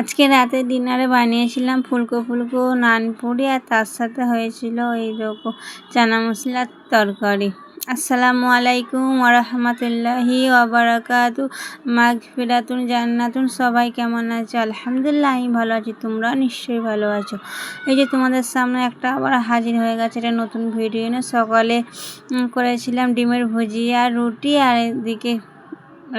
আজকে রাতে ডিনারে বানিয়েছিলাম ফুলকো ফুলকো নানপুরি আর তার সাথে হয়েছিল এই রকম চানা মশলার তরকারি। আসসালামু আলাইকুম ওরহমতুল্লাহি ওবরাকাতু মাঘ ফিরাতুন, জান্নাতুন, সবাই কেমন আছে? আলহামদুলিল্লাহ, আমি ভালো আছি তোমরা নিশ্চয়ই ভালো আছো। এই যে তোমাদের সামনে একটা আবার হাজির হয়ে গেছে, এটা নতুন ভিডিও নিয়ে। সকালে করেছিলাম ডিমের ভুজিয়া, রুটি আর এদিকে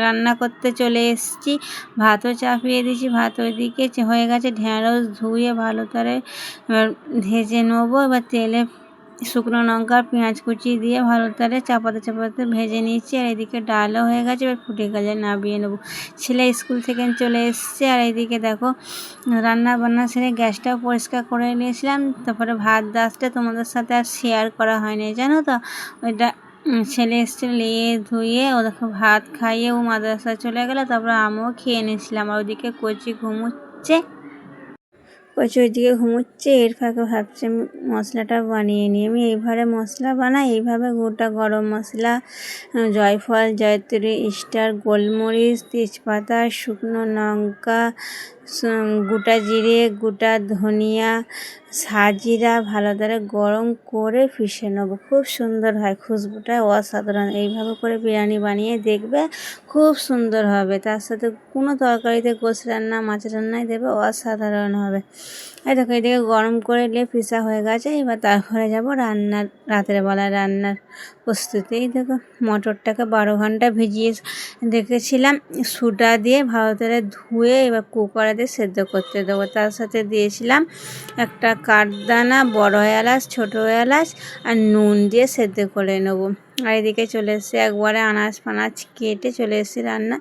রান্না করতে চলে এসেছি। ভাতও চাপিয়ে দিয়েছি, ভাত ওইদিকে হয়ে গেছে। ঢেঁড়স ধুয়ে ভালো করে এবার ভেজে নেব। এবার তেলে শুকনো লঙ্কা, পেঁয়াজ কুচি দিয়ে ভালো করে চাপাতে চাপাতে ভেজে নিয়েছি। আর এদিকে ডালও হয়ে গেছে, এবার ফুটে গেলে নামিয়ে নেব। ছেলে স্কুল থেকে চলে এসছে। আর এইদিকে দেখো, রান্না বান্না সেরে গ্যাসটাও পরিষ্কার করে নিয়েছিলাম। তারপরে ভাত দাসটা তোমাদের সাথে আর শেয়ার করা হয়নি, জানো তো? ওইটা ছেলে এসছে নিয়ে ধুয়ে ওদেরকে ভাত খাইয়ে ও মাদ্রাসায় চলে গেলো, তারপরে আমিও খেয়ে নিয়েছিলাম, আর ওদিকে কচি ঘুমোচ্ছে। কচি ওইদিকে ঘুমোচ্ছে, এর ফাঁকে ভাবছি মশলাটা বানিয়ে নিই আমি এইভাবে মশলা বানাই, এইভাবে গোটা গরম মশলা জয়ফল, জয়ত্রী স্টার গোলমরিচ, তেজপাতা, শুকনো লঙ্কা গোটা জিরে, গোটা ধনিয়া সাজিরা ভালো করে গরম করে পিষে নেব। খুব সুন্দর হয় খুশবুটা, অসাধারণ। এইভাবে করে বিরিয়ানি বানিয়ে দেখবে খুব সুন্দর হবে। তার সাথে কোনো তরকারিতে গোস রান্না, মাছ রান্নায় দেবে, অসাধারণ হবে। এই দেখো, এদিকে গরম করে নিয়ে পিসা হয়ে গেছে। এবার তারপরে যাব রান্নার, রাতের বেলা রান্নার প্রস্তুতি। এই দেখো, মটরটাকে বারো ঘণ্টা ভিজিয়ে দেখেছিলাম সুটা দিয়ে ভালো করে ধুয়ে এবার কুকারে দিয়ে সেদ্ধ করতে দেবো। তার সাথে দিয়েছিলাম একটা কাঠদানা, বড় এলাচ, ছোটো এলাচ আর নুন দিয়ে সেদ্ধ করে নেব। আর এদিকে চলে এসেছে, একবারে আনাজ ফানাজ কেটে চলে এসেছি রান্না।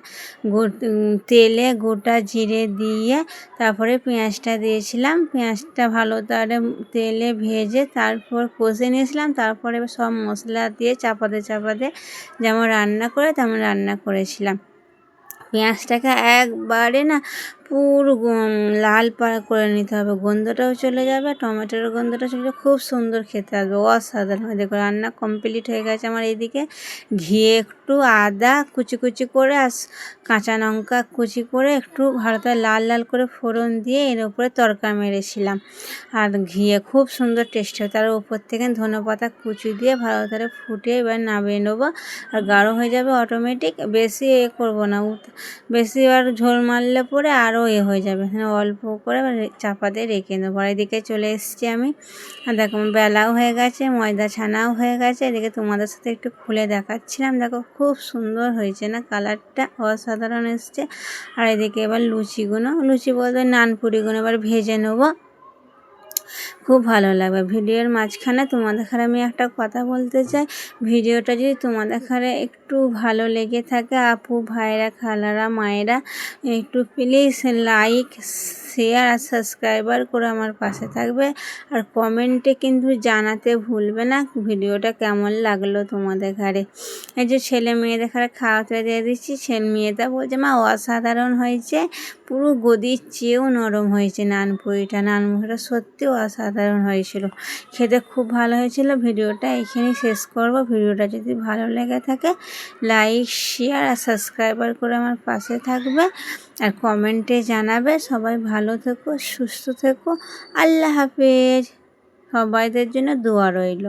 তেলে গোটা জিরে দিয়ে তারপরে পেঁয়াজটা দিয়েছিলাম। পেঁয়াজটা ভালো তারে তেলে ভেজে তারপর কষে নিয়েছিলাম। তারপরে সব মশলা দিয়ে চাপাতে চাপাতে যেমন রান্না করে তেমন রান্না করেছিলাম। পেঁয়াজটাকে একবারে না পুরো লাল পাড়া করে নিতে হবে। গন্ধটাও চলে যাবে, টমেটোর গন্ধটা চলে যাবে। খুব সুন্দর খেতে আসবে, অসাধারণ দেখো, রান্না কমপ্লিট হয়ে গেছে আমার এইদিকে ঘি একটু আদা কুচি কুচি করে আর কাঁচা লঙ্কা কুচি করে একটু করে লাল লাল করে ফোড়ন দিয়ে এর উপরে তরকা মেরেছিলাম। আর ঘিয়ে খুব সুন্দর টেস্ট হয়। তার উপর থেকে ধনে পাতা কুচি দিয়ে ভালো করে ফুটিয়ে এবার নামিয়ে নেব। আর গাঢ় হয়ে যাবে অটোমেটিক বেশি এ করব না। বেশি আর ঝোল মারলে পরে আরও আরও এ হয়ে যাবে। হ্যাঁ অল্প করে চাপা দিয়ে রেখে নেব। আর এদিকে চলে এসেছি আমি। আর দেখো, বেলাও হয়ে গেছে, ময়দা ছানাও হয়ে গেছে। এদিকে তোমাদের সাথে একটু খুলে দেখাচ্ছিলাম। দেখো, খুব সুন্দর হয়েছে না? কালারটা অসাধারণ এসছে। আর এদিকে এবার লুচিগুলো লুচি বলতে নানপুরিগুলো এবার ভেজে নেব। খুব ভালো লাগবে। ভিডিওর মাঝখানে তোমাদের ঘরে আমি একটা কথা বলতে চাই। ভিডিওটা যদি তোমাদের ঘরে একটু ভালো লেগে থাকে, আপু, ভাইরা, খালারা, মায়েরা, একটু প্লিজ লাইক শেয়ার আর সাবস্ক্রাইবার করে আমার পাশে থাকবে। আর কমেন্টে কিন্তু জানাতে ভুলবে না ভিডিওটা কেমন লাগল তোমাদের ঘরে এই যে ছেলে মেয়েদের ঘরে খাওয়াতে দিয়ে দিচ্ছি। ছেলে মেয়েটা বলছে, মা, অসাধারণ হয়েছে। পুরো গদির চেয়েও নরম হয়েছে নানপুরিটা। নানপুরিটা সত্যিও অসাধারণ হয়েছিল। খেতে খুব ভালো হয়েছিল। ভিডিওটা এখানেই শেষ করব। ভিডিওটা যদি ভালো লেগে থাকে লাইক শেয়ার আর সাবস্ক্রাইবার করে আমার পাশে থাকবে আর কমেন্টে জানাবে। সবাই ভালো থেকো, সুস্থ থেকো। আল্লাহ হাফিজ। সবাইদের জন্য দোয়া রইল।